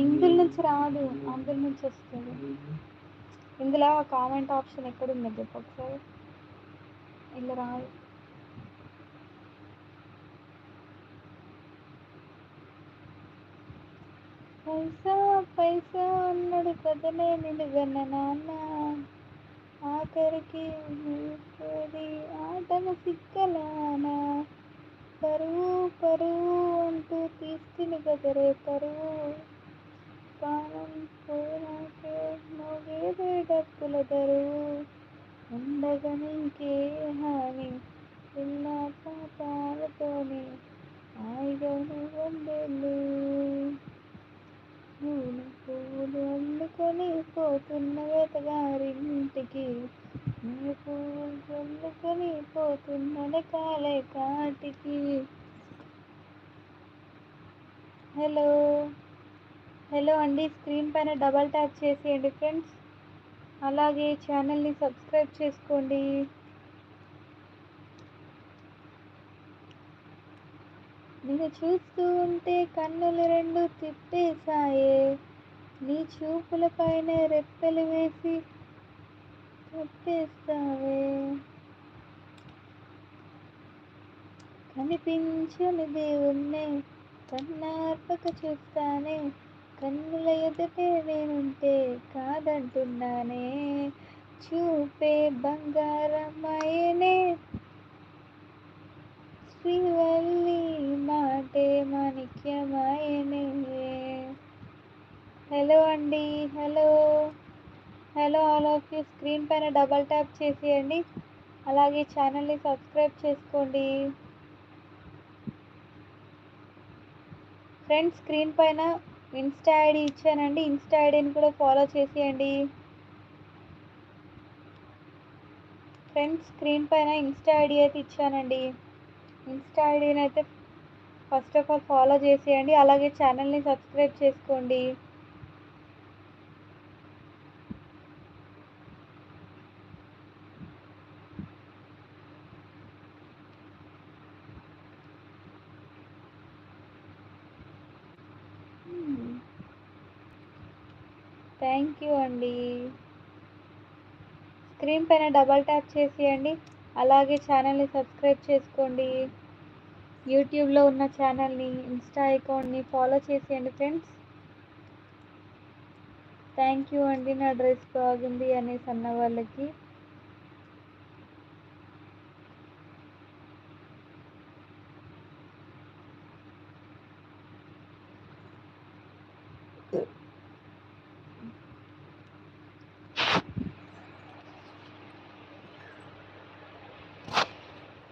ఇందులో నుంచి రాదు అందులో నుంచి వస్తుంది. ఇందులో కామెంట్ ఆప్షన్ ఎక్కడ ఉన్నది చెప్పు ఒకసారి? ఇందులో రాదు. పైసా పైసా అన్నాడు కదనే నిలుగన్న నాన్న. ఆఖరికి ఆటను ఆటల సిక్కలానా. పరువు పరువు అంటూ తీసుకుని కదరే పరువు. పానం పోరాకే మోగేదే డప్పుల దరువు ఉండగా హాని చిన్న పాపాలతోని ఆయుధను వందేళ్ళు నూనె పూలు అల్లుకొని పోతున్న వేతగారింటికి నూనె పూలు అల్లుకొని పోతున్న కాలే కాటికి. హలో హలో అండి స్క్రీన్ పైన డబల్ ట్యాప్ చేసేయండి ఫ్రెండ్స్. అలాగే ఛానల్ని సబ్స్క్రైబ్ చేసుకోండి. నేను చూస్తూ ఉంటే కన్నులు రెండు తిప్పేశాయే. నీ చూపుల పైన రెప్పలు వేసి తిప్పేస్తావే కనిపించని దేవుణ్ణే కన్నార్పక చూస్తానే. కన్నుల ఎదుటే నేనుంటే కాదంటున్నానే. చూపే బంగారమాయనే. శ్రీవల్లి మాటే మాణిక్యమాయనే. హలో అండి hello. Hello all of you screen పైన డబల్ ట్యాప్ చేసేయండి. అలాగే ఛానల్ని సబ్స్క్రైబ్ చేసుకోండి. ఫ్రెండ్స్ స్క్రీన్ పైన ఇన్స్టా ఐడి ఇచ్చానండి. ఇన్స్టా ఐడిని కూడా ఫాలో చేసేయండి. ఫ్రెండ్స్ స్క్రీన్ పైన ఇన్స్టా ఐడి అయితే ఇచ్చానండి. ఇన్స్టా ఐడిని అయితే ఫస్ట్ ఆఫ్ ఆల్ ఫాలో చేసేయండి. అలాగే ఛానల్ని సబ్స్క్రైబ్ చేసుకోండి. థ్యాంక్ యూ అండి. స్క్రీన్ పైన డబల్ ట్యాప్ చేసేయండి. అలాగే ఛానల్ని సబ్స్క్రైబ్ చేసుకోండి. యూట్యూబ్లో ఉన్న ఛానల్ని ఇన్స్టా అకౌంట్ని ఫాలో చేసేయండి ఫ్రెండ్స్. థ్యాంక్ యూ అండి నా డ్రెస్ బాగుంది అనేసి అన్న వాళ్ళకి.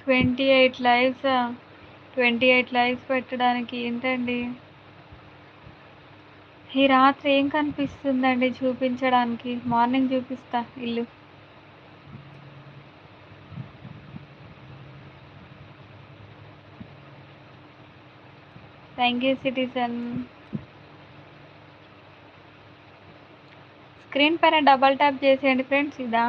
Twenty eight lives twenty eight lives పెట్టడానికి ఏంటండి? ఈ రాత్రి ఏం కనిపిస్తుందండి చూపించడానికి? మార్నింగ్ చూపిస్తా ఇల్లు. Thank you citizen. స్క్రీన్ పైన డబల్ ట్యాప్ చేసేయండి ఫ్రెండ్స్ ఇదా?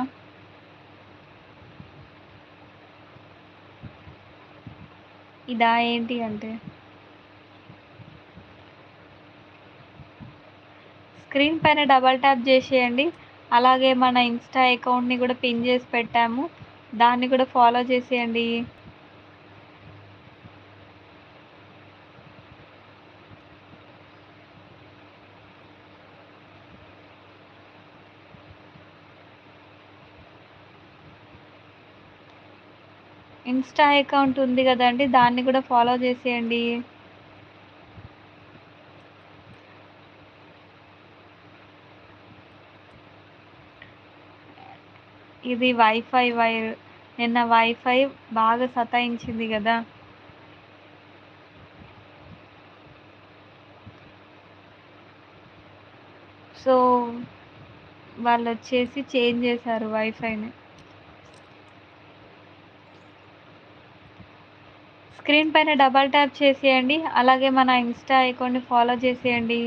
ఇదా ఏంటి అంటే? స్క్రీన్ పైన డబల్ ట్యాప్ చేసేయండి. అలాగే మన ఇన్స్టా అకౌంట్ని కూడా పిన్ చేసి పెట్టాము. దాన్ని కూడా ఫాలో చేసేయండి. ఇన్స్టా అకౌంట్ ఉంది కదండి దాన్ని కూడా ఫాలో చేసేయండి. ఇది వైఫై వైర్ నిన్న వైఫై బాగా సతాయించింది కదా. సో వాళ్ళు వచ్చేసి చేంజ్ చేశారు వైఫైని స్క్రీన్ పైన డబల్ ట్యాప్ చేసేయండి. అలాగే మన ఇన్స్టా అకౌంట్ని ఫాలో చేసేయండి.